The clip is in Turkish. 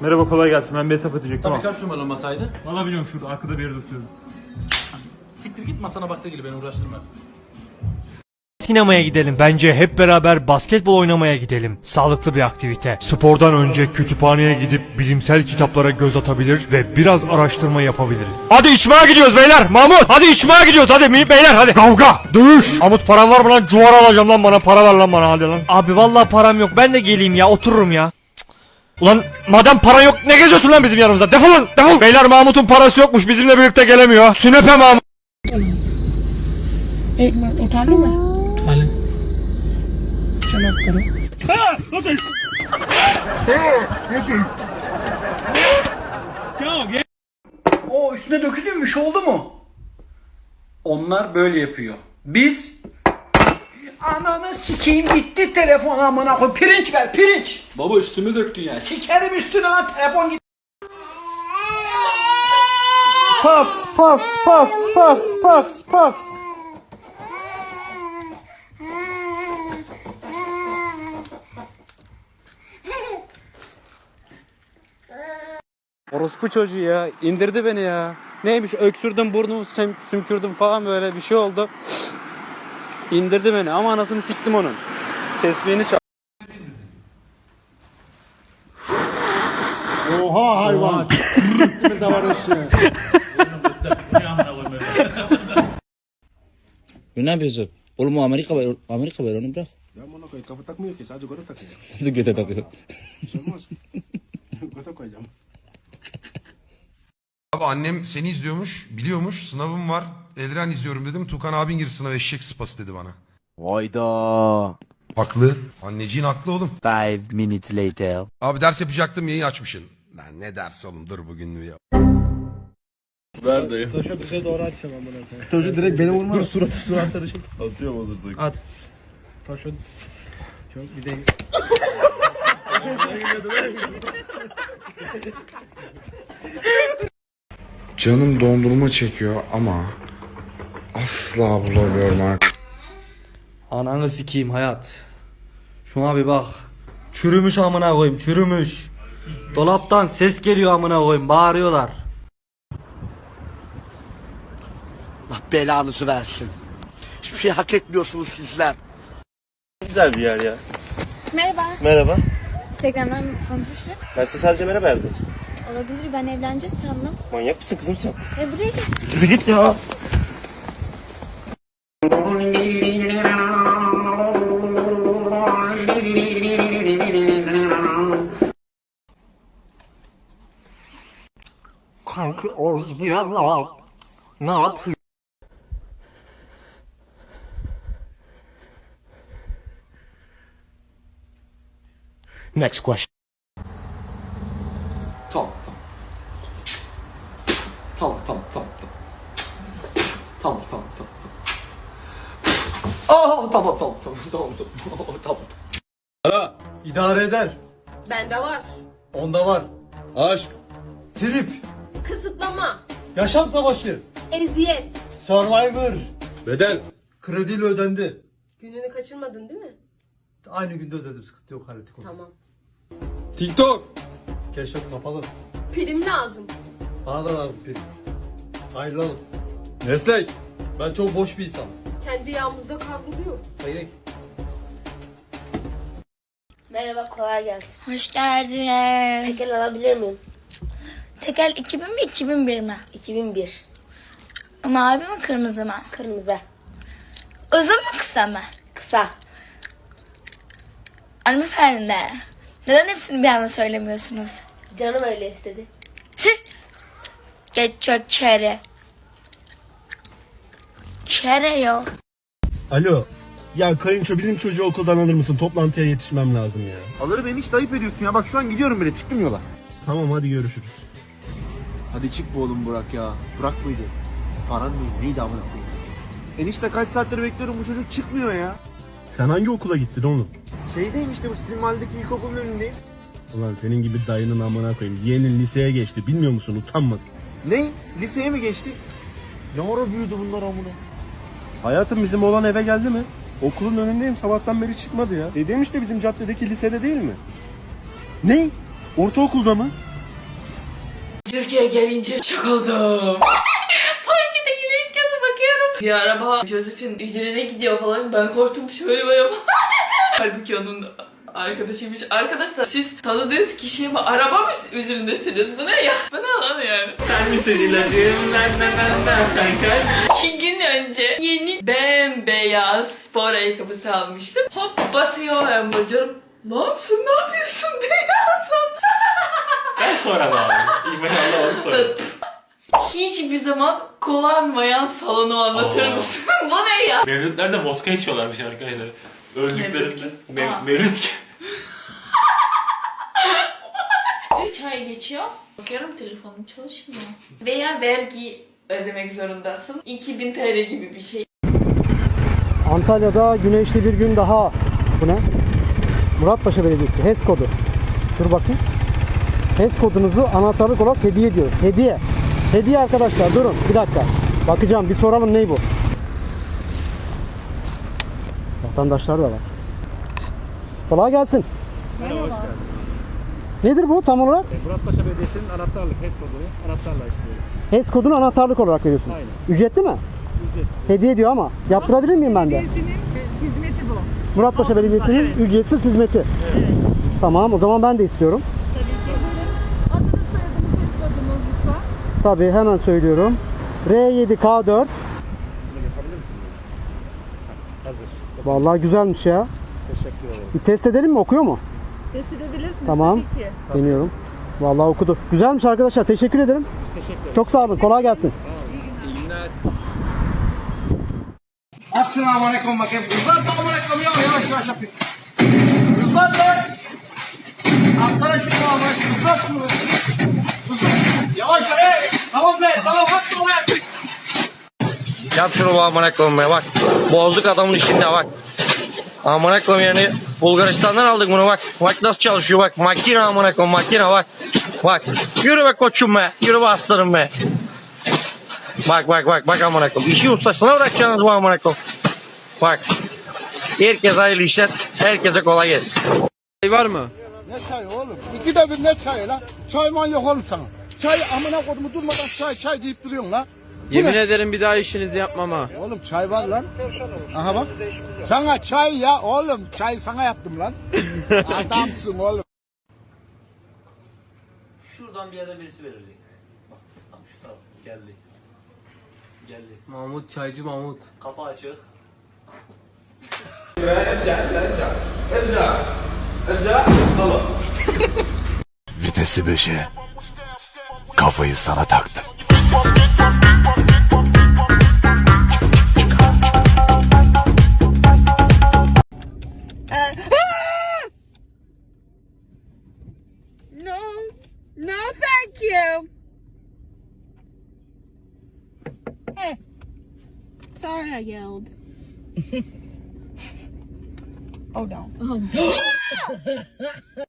Merhaba kolay gelsin. Ben bir hesap ödeyecektim Tabii kaç numaralı masaydı? Valla biliyorum şurada arkada bir yerde oturuyorum. Siktir git masana bak da gel beni uğraştırma. Sinemaya gidelim. Bence hep beraber basketbol oynamaya gidelim. Sağlıklı bir aktivite. Spordan önce kütüphaneye gidip bilimsel kitaplara göz atabilir ve biraz araştırma yapabiliriz. Hadi içmeye gidiyoruz beyler. Mahmut hadi içmeye gidiyoruz hadi mi beyler hadi. Kavga, dövüş. Mahmut paran var mı lan? Cuvar alacağım lan bana para ver lan bana hadi lan. Abi vallahi param yok. Ben de geleyim ya otururum ya. Ulan madem para yok ne geziyorsun lan bizim yanımızda? Defolun defol. Beyler Mahmut'un parası yokmuş bizimle birlikte gelemiyor. Sünepe Mahmut. Ekmek otelli mi? Hadi. Çanakkale. O üstüne dökülüyor mu? Bir şey oldu mu? Onlar böyle yapıyor. Biz Ananı sikeyim gitti telefon amına koy. Pirinç ver pirinç. Baba üstüme döktün ya. Sikerim üstüne lan telefon gitti. Puffs, puffs, puffs, puffs, puffs, puffs. Orospu çocuğu ya. indirdi beni ya. Neymiş öksürdüm burnumu süm- sümkürdüm falan böyle bir şey oldu. İndirdi beni ama anasını siktim onun. Tesbihini çal. Oha hayvan. De var eşeği. Ne yapıyorsun? Oğlum o Amerika var, Amerika var onu bırak. Ya buna koy kafa takmıyor ki sadece göre takıyor. Nasıl göte takıyor? Olmaz. Göte koyacağım. Abi annem seni izliyormuş, biliyormuş. Sınavım var. Eldiren izliyorum dedim. Tukan abin gir sınava eşek sıpası dedi bana. Vayda. Haklı. Anneciğin haklı oğlum. Five minutes later. Abi ders yapacaktım yayın açmışsın. Lan ne ders oğlum dur bugün ya. Çocuğu direkt beni vurma. Dur surat. Canım dondurma çekiyor ama asla bulamıyorum artık. Ananı sikeyim hayat. Şuna bir bak. Çürümüş amına koyayım çürümüş. Dolaptan ses geliyor amına koyayım bağırıyorlar. Allah belanızı versin. Hiçbir şey hak etmiyorsunuz sizler. Güzel bir yer ya. Merhaba. Merhaba. Instagram'dan konuşmuştuk. Ben size sadece merhaba yazdım. Olabilir ben evleneceğiz sandım. Manyak mısın kızım sen? E buraya gel. Yürü git ya. Bir yer Ne yapıyor? Next question. Tamam tamam. Tamam tamam tamam. Tamam tamam tamam. Aa tamam tamam tamam tamam tamam tamam. İdare eder. Bende var. Onda var. Aşk. Trip. Kısıtlama. Yaşam savaşı. Eziyet. Survivor. Bedel. Krediyle ödendi. Gününü kaçırmadın değil mi? Aynı günde ödedim sıkıntı yok hallettik onu. Tamam. TikTok. Keşfet kapalı. Prim lazım. Bana da lazım pil. Ayrılalım. Meslek. Ben çok boş bir insanım. Kendi yağımızda kavruluyor. Hayır. Merhaba kolay gelsin. Hoş geldin. Tekel alabilir miyim? Tekel 2000 mi 2001 mi? 2001. Mavi mi kırmızı mı? Kırmızı. Uzun mu kısa mı? Kısa. Hanımefendi. Neden hepsini bir anda söylemiyorsunuz? Canım öyle istedi. Tüh. Geç çok kere. Kere yok. Alo. Ya kayınço bizim çocuğu okuldan alır mısın? Toplantıya yetişmem lazım ya. Alırım beni hiç ayıp ediyorsun ya. Bak şu an gidiyorum bile. Çıktım yola. Tamam hadi görüşürüz. Hadi çık bu oğlum Burak ya. Burak mıydı? Paran mıydı? Neydi amına koyayım? Enişte kaç saattir bekliyorum bu çocuk çıkmıyor ya. Sen hangi okula gittin oğlum? Şeydeyim işte bu sizin mahalledeki ilkokulun önündeyim. Ulan senin gibi dayının amına koyayım. Yeğenin liseye geçti. Bilmiyor musun? Utanmaz. Ne? Liseye mi geçti? Ne ara büyüdü bunlar amına? Hayatım bizim olan eve geldi mi? Okulun önündeyim sabahtan beri çıkmadı ya. Dediğim işte bizim caddedeki lisede değil mi? Ne? Ortaokulda mı? Türkiye gelince şok oldum. Markete gelirken bakıyorum. Bir araba Joseph'in üzerine gidiyor falan. Ben korktum şöyle böyle. Halbuki onun arkadaşıymış. Arkadaşlar siz tanıdığınız kişiye mi araba mı üzerindesiniz? Bu ne ya? Bu ne lan yani? Sen misin ilacım? Ben ben ben ben sen kal. İki gün önce yeni bembeyaz spor ayakkabısı almıştım. Hop basıyor hem bacım. Lan sen ne yapıyorsun beyazım? Ben sonra da abi. Anlamadım sonra. Hiçbir zaman kullanmayan salonu anlatır Allah. mısın? Bu ne ya? Mevlütlerde vodka içiyorlarmış arkadaşlar. Öldüklerinde. Aa. Mev Mevlüt ki. 3 ay geçiyor. Bakıyorum telefonum çalışmıyor. Veya vergi ödemek zorundasın. 2000 TL gibi bir şey. Antalya'da güneşli bir gün daha. Bu ne? Muratpaşa Belediyesi HES kodu. Dur bakayım. HES kodunuzu anahtarlık olarak hediye ediyoruz. Hediye. Hediye arkadaşlar durun bir dakika. Bakacağım bir soralım ney bu? Vatandaşlar da var. Kolay gelsin. Nedir bu tam olarak? Muratpaşa Belediyesi'nin anahtarlık HES kodunu anahtarla işliyoruz. HES kodunu anahtarlık olarak veriyorsunuz. Aynen. Ücretli mi? Ücretsiz. Hediye ediyor ama. Yaptırabilir miyim ben de? hizmeti bu. Muratpaşa Belediyesi'nin ücretsiz hizmeti. Tamam o zaman ben de istiyorum. Tabii hemen söylüyorum. R7K4. Bunu yapabilir misin? Hazır. Vallahi güzelmiş ya. Teşekkür ederim. Bir test edelim mi? Okuyor mu? Test edebilirsiniz Tamam. Deniyorum. Vallahi okudu. Güzelmiş arkadaşlar. Teşekkür ederim. Biz teşekkür ederiz. Çok sağ olun. Kolay gelsin. İyi günler. Assalamu alaikum bakayım. Uzat selamun aleyküm ya yavaş yavaş yapayım. Uzat lan. Atsana şunu ama. Uzat şunu. Uzat. Yavaş be. Tamam be. Tamam atma be. Yap şunu amına koyayım ya bak. Bozduk adamın işinde bak. Amına koyayım yani Bulgaristan'dan aldık bunu bak. Bak nasıl çalışıyor bak. Makine amına koyayım makine bak. Bak. Yürü be koçum be. Yürü be aslanım be. Bak bak bak bak amına koyayım. İşi ustasına bırakacaksınız bu amına koyayım. Bak. Herkese hayırlı işler. Herkese kolay gelsin. Var mı? Ne çay oğlum? İki de bir ne çayı lan? Çay man yok oğlum sana. Çay amına kodumu durmadan çay çay deyip duruyorsun lan. Yemin ederim bir daha işinizi yapmam ha. Oğlum çay var lan. Aha bak. Sana çay ya oğlum. Çay sana yaptım lan. Adamsın oğlum. Şuradan bir yerden birisi verecek. Bak tam şu taraf geldi. Geldi. Mahmut Çaycı Mahmut. Kapı açık. Vitesi 5'e. Kafayı sana taktım. Thank you. Hey. Sorry I yelled. oh no. Oh,